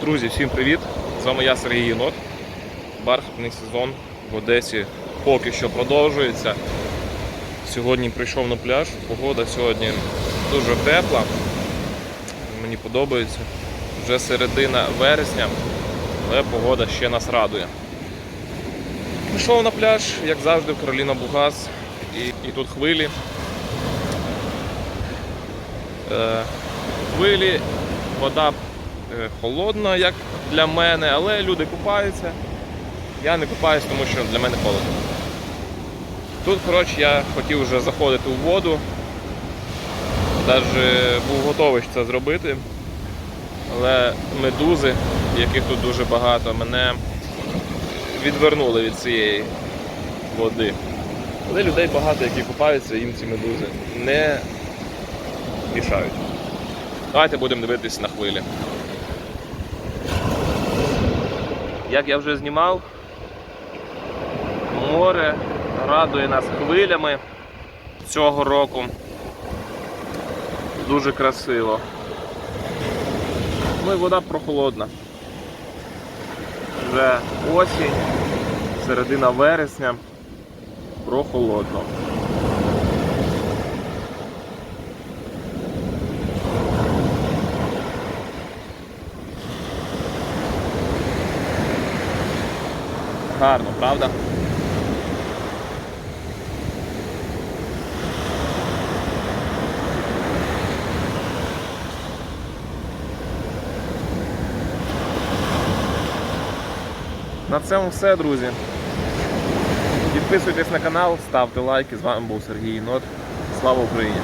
Друзі, всім привіт! З вами я Сергій Єнот. Бархатний сезон в Одесі поки що продовжується. Сьогодні прийшов на пляж. Погода сьогодні дуже тепла. Мені подобається. Вже середина вересня, але погода ще нас радує. Прийшов на пляж, як завжди, в Кароліна Бугас. І, і тут хвилі. Е, хвилі, вода е, холодна, як для мене, але люди купаються. Я не купаюсь, тому що для мене холодно. Тут, коротше, я хотів вже заходити у воду. Навіть був готовий це зробити. Але медузи, яких тут дуже багато, мене відвернули від цієї води. Але людей багато, які купаються, їм ці медузи не мішають. Давайте будемо дивитись на хвилі. Як я вже знімав, море радує нас хвилями цього року. Дуже красиво. Ну і вода прохолодна. Вже осінь, середина вересня, прохолодно. Гарно, правда? На цьому все, друзі. Підписуйтесь на канал, ставте лайки. З вами був Сергій Нот. Слава Україні!